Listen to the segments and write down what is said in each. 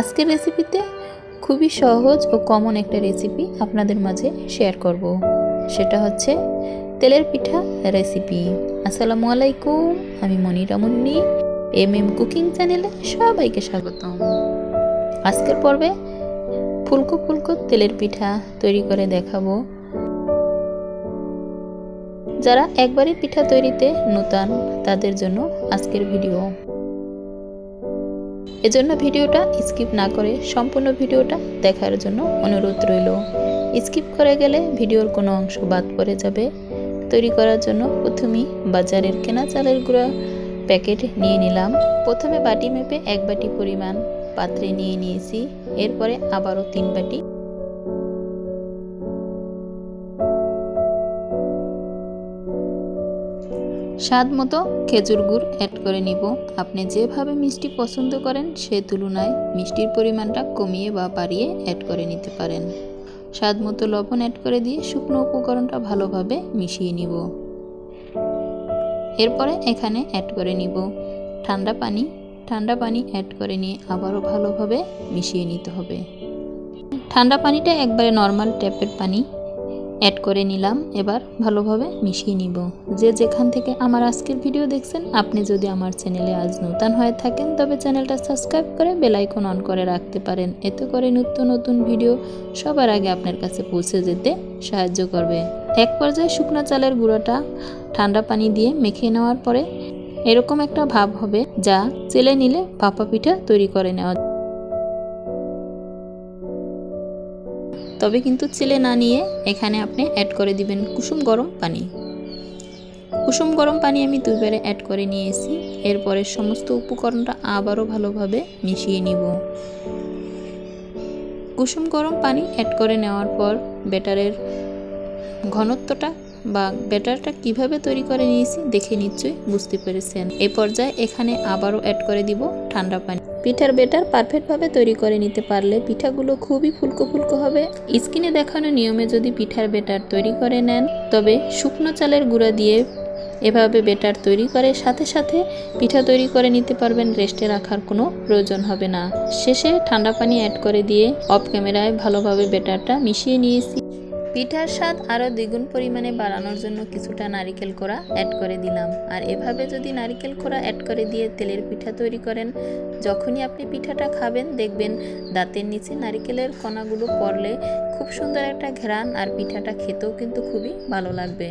আজকের রেসিপিতে খুবই সহজ ও কমন একটা রেসিপি আপনাদের মাঝে শেয়ার করব। সেটা হচ্ছে তেলের পিঠা রেসিপি আসসালামু আলাইকুম, আমি Monira Munni M M cooking চ্যানেলে সবাইকে স্বাগতম। আজকের পর্বে ফুলকো ফুলকো তেলের পিঠা তৈরি করে দেখাবো। যারা একবারই পিঠা তৈরিতে নূতন, তাদের জন্য আজকের ভিডিও এজন্য ভিডিওটা স্কিপ না করে সম্পূর্ণ ভিডিওটা দেখার জন্য অনুরোধ রইল। স্কিপ করে গেলে ভিডিওর কোনো অংশ বাদ পড়ে যাবে। তৈরি করার জন্য প্রথমেই বাজারের কেনা চালের গুঁড়া প্যাকেট নিয়ে নিলাম। প্রথমে বাটি মেপে এক বাটি পরিমাণ পাত্রে নিয়ে নিয়েছি। এরপরে আবারও তিন বাটি স্বাদ মতো খেজুর গুড় অ্যাড করে নিব। আপনি যেভাবে মিষ্টি পছন্দ করেন, সে তুলনায় মিষ্টির পরিমাণটা কমিয়ে বা বাড়িয়ে অ্যাড করে নিতে পারেন। স্বাদ মতো লবণ অ্যাড করে দিয়ে শুকনো উপকরণটা ভালোভাবে মিশিয়ে নিব। এরপরে এখানে অ্যাড করে নিব। ঠান্ডা পানি ঠান্ডা পানি অ্যাড করে নিয়ে আবারও ভালোভাবে মিশিয়ে নিতে হবে। ঠান্ডা পানিটা একবারে নর্মাল ট্যাপের পানি। অ্যাড করে নিলাম, এবার ভালোভাবে মিশিয়ে নিব। যে যেখান থেকে আমার আজকের ভিডিও দেখছেন, আপনি যদি আমার চ্যানেলে আজ নতুন হয়ে থাকেন, তবে চ্যানেলটা সাবস্ক্রাইব করে বেল আইকন অন করে রাখতে পারেন। এতে করে নিত্য নতুন ভিডিও সবার আগে আপনার কাছে পৌঁছে যেতে সাহায্য করবে। এক পর্যায়ে শুকনো চালের গুঁড়োটা ঠান্ডা পানি দিয়ে মেখে নেওয়ার পরে এরকম একটা ভাব হবে যা চেলে নিলে ভাপা পিঠা তৈরি করে নেওয়া তবে কিন্তু চেলে না নিয়ে এখানে আপনি অ্যাড করে দিবেন কুসুম গরম পানি। কুসুম গরম পানি আমি দুইবারে অ্যাড করে নিয়েছি। এরপরে সমস্ত উপকরণটা আবারও ভালোভাবে মিশিয়ে নিব। কুসুম গরম পানি অ্যাড করে নেওয়ার পর ব্যাটারের ঘনত্বটা বা ব্যাটারটা কীভাবে তৈরি করে নিয়েছি দেখে নিশ্চয়ই বুঝতে পেরেছেন। এ পর্যায়ে এখানে আবারও অ্যাড করে দিব ঠান্ডা পানি। পিঠার বেটার পারফেক্টভাবে তৈরি করে নিতে পারলে পিঠাগুলো খুবই ফুলকো ফুলকো হবে। স্কিনে দেখানো নিয়মে যদি পিঠার বেটার তৈরি করে নেন, তবে শুকনো চালের গুঁড়া দিয়ে এভাবে বেটার তৈরি করে সাথে সাথে পিঠা তৈরি করে নিতে পারবেন, রেস্টে রাখার কোনো প্রয়োজন হবে না। শেষে ঠান্ডা পানি অ্যাড করে দিয়ে অফ ক্যামেরায় ভালোভাবে বেটারটা মিশিয়ে নিয়েছি। পিঠার স্বাদ আরও দ্বিগুণ পরিমাণে বাড়ানোর জন্য কিছুটা নারিকেল কোড়া অ্যাড করে দিলাম। আর এভাবে যদি নারিকেল কোড়া অ্যাড করে দিয়ে তেলের পিঠা তৈরি করেন, যখনই আপনি পিঠাটা খাবেন, দেখবেন দাঁতের নিচে নারিকেলের কণাগুলো পড়লে খুব সুন্দর একটা ঘ্রাণ আর পিঠাটা খেতেও কিন্তু খুবই ভালো লাগবে।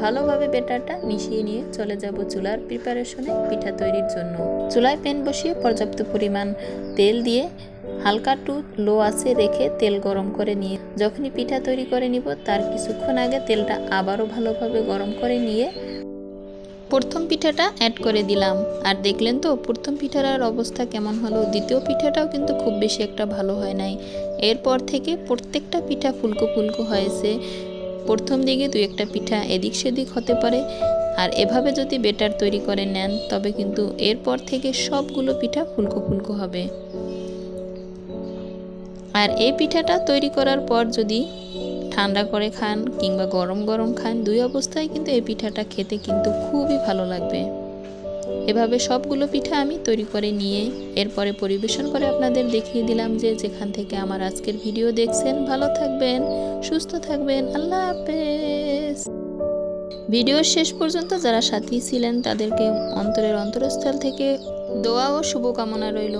ভালোভাবে বেটারটা মিশিয়ে নিয়ে চলে যাব চুলার প্রিপারেশনে পিঠা তৈরির জন্য। চুলায় প্যান বসিয়ে পর্যাপ্ত পরিমাণ তেল দিয়ে হালকা টু লো আছে রেখে তেল গরম করে নিয়ে, যখনই পিঠা তৈরি করে নিব, তার কিছুক্ষণ আগে তেলটা আবারও ভালোভাবে গরম করে নিয়ে প্রথম পিঠাটা অ্যাড করে দিলাম। আর দেখলেন তো, প্রথম পিঠাটার অবস্থা কেমন হলো? দ্বিতীয় পিঠাটাও কিন্তু খুব বেশি একটা ভালো হয় নাই। এরপর থেকে প্রত্যেকটা পিঠা ফুলকো ফুলকো হয়েছে। প্রথম দিকে দু একটা পিঠা এদিক সেদিক হতে পারে। আর এভাবে যদি বেটার তৈরি করে নেন, তবে কিন্তু এরপর থেকে সবগুলো পিঠা ফুলকো ফুলকো হবে। আর এই পিঠাটা তৈরি করার পর যদি ঠান্ডা করে খান কিংবা গরম গরম খান, দুই অবস্থায় কিন্তু এই পিঠাটা খেতে কিন্তু খুবই ভালো লাগবে। এভাবে সবগুলো পিঠা আমি তৈরি করে নিয়ে এরপরে পরিবেশন করে আপনাদের দেখিয়ে দিলাম যে যেখান থেকে আমার আজকের ভিডিও দেখছেন, ভালো থাকবেন, সুস্থ থাকবেন, আল্লাহ হাফেজ। ভিডিওর শেষ পর্যন্ত যারা সাথী ছিলেন, তাদেরকে অন্তরের অন্তরস্থল থেকে দোয়া ও শুভকামনা রইল।